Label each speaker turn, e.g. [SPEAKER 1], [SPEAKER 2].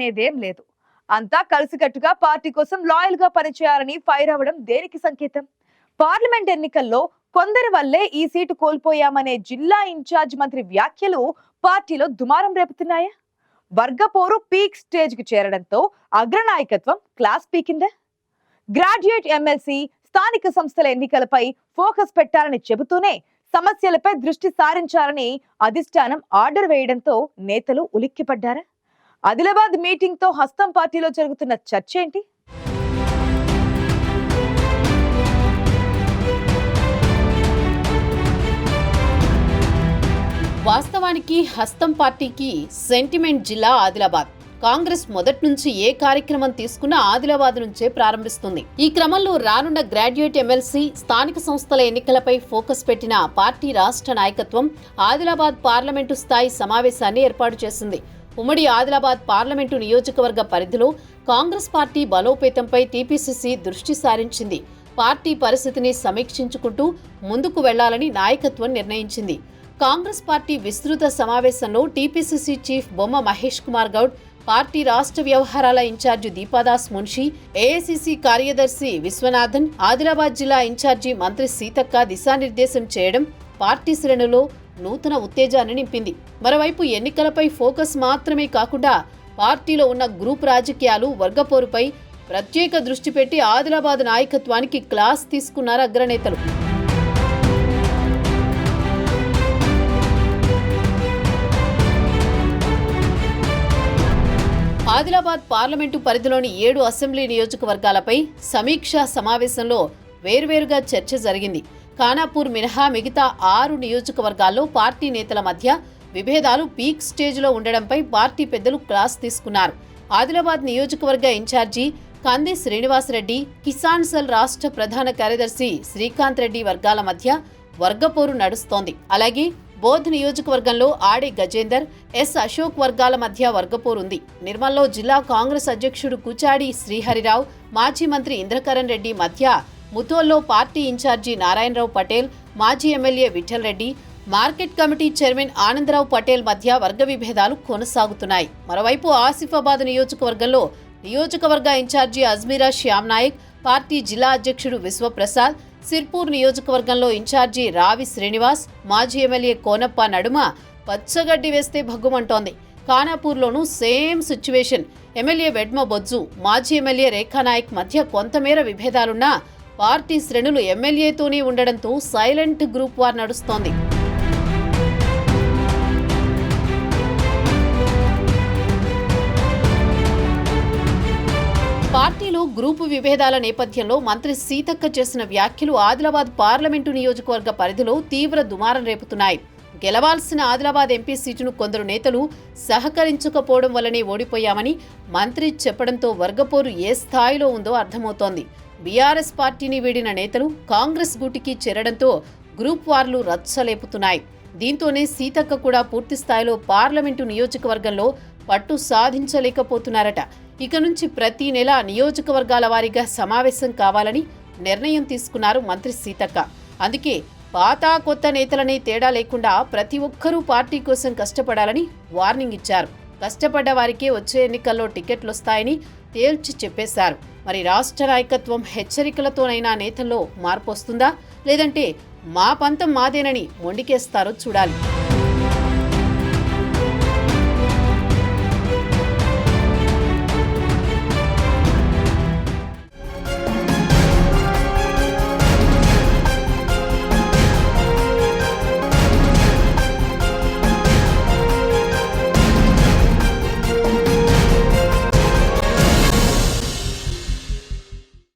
[SPEAKER 1] అనేదేం లేదు. అంతా కలిసికట్టుగా పార్టీ కోసం లాయల్గా పనిచేయాలని ఫైర్ అవ్వడం దేనికి సంకేతం? పార్లమెంట్ ఎన్నికల్లో కొందరి వల్లే ఈ సీటు కోల్పోయామనే జిల్లా ఇన్ఛార్జ్ మంత్రి వ్యాఖ్యలు పార్టీలో దుమారం రేపుతున్నాయా? వర్గపోరు పీక్ స్టేజ్కి చేరడంతో అగ్రనాయకత్వం క్లాస్ పీకిందా గ్రాడ్యుయేట్ ఎమ్మెల్సీ స్థానిక సంస్థల ఎన్నికలపై ఫోకస్ పెట్టాలని చెబుతూనే సమస్యలపై దృష్టి సారించాలని అధిష్టానం ఆర్డర్ వేయడంతో నేతలు ఉలిక్కిపడ్డారా? ఆదిలాబాద్ మీటింగ్తో హస్తం పార్టీలో జరుగుతున్న చర్చ ఏంటి?
[SPEAKER 2] వాస్తవానికి హస్తం పార్టీకి సెంటిమెంట్ జిల్లా ఆదిలాబాద్. కాంగ్రెస్ మొదటి నుంచి ఏ కార్యక్రమం తీసుకున్నా ఆదిలాబాద్ నుంచే ప్రారంభిస్తుంది. ఈ క్రమంలో రానున్న గ్రాడ్యుయేట్ ఎమ్మెల్సీ స్థానిక సంస్థల ఎన్నికలపై ఫోకస్ పెట్టిన పార్టీ రాష్ట్ర నాయకత్వం ఆదిలాబాద్ పార్లమెంటు స్థాయి సమావేశాన్ని ఏర్పాటు చేసింది. ఉమ్మడి ఆదిలాబాద్ పార్లమెంటు నియోజకవర్గ పరిధిలో కాంగ్రెస్ పార్టీ బలోపేతంపై టీపీసీసీ దృష్టి సారించింది. పార్టీ పరిస్థితిని సమీక్షించుకుంటూ ముందుకు వెళ్ళాలని నాయకత్వం నిర్ణయించింది. కాంగ్రెస్ పార్టీ విస్తృత సమావేశంలో టీపీసీసీ చీఫ్ బొమ్మ మహేష్ కుమార్ గౌడ్ పార్టీ రాష్ట్ర వ్యవహారాల ఇన్ఛార్జి దీపాదాస్ మున్షి ఏఐసిసి కార్యదర్శి విశ్వనాథన్ ఆదిలాబాద్ జిల్లా ఇన్ఛార్జి మంత్రి సీతక్క దిశానిర్దేశం చేయడం పార్టీ శ్రేణులో నూతన ఉత్తేజాన్ని నింపింది. మరోవైపు ఎన్నికలపై ఫోకస్ మాత్రమే కాకుండా పార్టీలో ఉన్న గ్రూప్ రాజకీయాలు వర్గపోరుపై ప్రత్యేక దృష్టి పెట్టి ఆదిలాబాద్ నాయకత్వానికి క్లాస్ తీసుకున్నారు అగ్రనేతలు. ఆదిలాబాద్ పార్లమెంటు పరిధిలోని ఏడు అసెంబ్లీ నియోజకవర్గాలపై సమీక్షా సమావేశంలో వేర్వేరుగా చర్చ జరిగింది. ఖానాపూర్ మినహా మిగతా ఆరు నియోజకవర్గాల్లో పార్టీ నేతల మధ్య విభేదాలు పీక్ స్టేజ్లో ఉండడంపై పార్టీ పెద్దలు క్లాస్ తీసుకున్నారు. ఆదిలాబాద్ నియోజకవర్గ ఇన్ఛార్జి కంది శ్రీనివాసరెడ్డి కిసాన్ సెల్ రాష్ట్ర ప్రధాన కార్యదర్శి శ్రీకాంత్ రెడ్డి వర్గాల మధ్య వర్గపోరు నడుస్తోంది. అలాగే బోధ్ నియోజకవర్గంలో ఆడే గజేందర్ ఎస్ అశోక్ వర్గాల మధ్య వర్గపోరుంది. నిర్మల్లో జిల్లా కాంగ్రెస్ అధ్యక్షుడు కుచాడి శ్రీహరిరావు మాజీ మంత్రి ఇంద్రకరణ్ రెడ్డి మధ్య ముథోల్లో party in charge Narayanrao Patel మాజీ MLA Vittal Reddy market committee chairman Anandrao Patel మధ్య వర్గ విభేదాలు కొనసాగుతున్నాయి. మరోవైపు ఆసిఫాబాద్ నియోజకవర్గంలో నియోజకవర్గ in charge Ajmeera Shyam Naik party జిల్లా అధ్యక్షుడు విశ్వప్రసాద్ సిర్పూర్ నియోజకవర్గంలో ఇన్ఛార్జి రావి శ్రీనివాస్ మాజీ ఎమ్మెల్యే కోనప్ప నడుమ పచ్చగడ్డి వేస్తే భగ్గుమంటోంది. ఖానాపూర్లోనూ same situation. MLA Vedma Bojju మాజీ ఎమ్మెల్యే రేఖానాయక్ మధ్య కొంతమేర విభేదాలున్నా పార్టీ శ్రేణులు ఎమ్మెల్యేతోనే ఉండడంతో సైలెంట్ గ్రూప్ వార్ నడుస్తోంది. పార్టీలో గ్రూపు విభేదాల నేపథ్యంలో మంత్రి సీతక్క చేసిన వ్యాఖ్యలు ఆదిలాబాద్ పార్లమెంటు నియోజకవర్గ పరిధిలో తీవ్ర దుమారం రేపుతున్నాయి. గెలవాల్సిన ఆదిలాబాద్ ఎంపీ సీటును కొందరు నేతలు సహకరించకపోవడం వల్లనే ఓడిపోయామని మంత్రి చెప్పడంతో వర్గపోరు ఏ స్థాయిలో ఉందో అర్థమవుతోంది. బీఆర్ఎస్ పార్టీని వీడిన నేతలు కాంగ్రెస్ గూటికి చేరడంతో గ్రూప్ వార్లు రచ్చలేపుతున్నాయి. దీంతోనే సీతక్క కూడా పూర్తి స్థాయిలో పార్లమెంటు నియోజకవర్గంలో పట్టు సాధించలేకపోతున్నారట. ఇక నుంచి ప్రతి నెల నియోజకవర్గాల వారీగా సమావేశం కావాలని నిర్ణయం తీసుకున్నారు మంత్రి సీతక్క. అందుకే పాత కొత్త నేతలనే తేడా లేకుండా ప్రతి ఒక్కరూ పార్టీ కోసం కష్టపడాలని వార్నింగ్ ఇచ్చారు. కష్టపడ్డ వారికి వచ్చే ఎన్నికల్లో టికెట్లు వస్తాయని తేల్చి చెప్పేశారు. మరి రాష్ట్ర నాయకత్వం హెచ్చరికలతోనైనా నేతల్లో మార్పు వస్తుందా లేదంటే మా పంతం మాదేనని మొండికేస్తారో చూడాలి.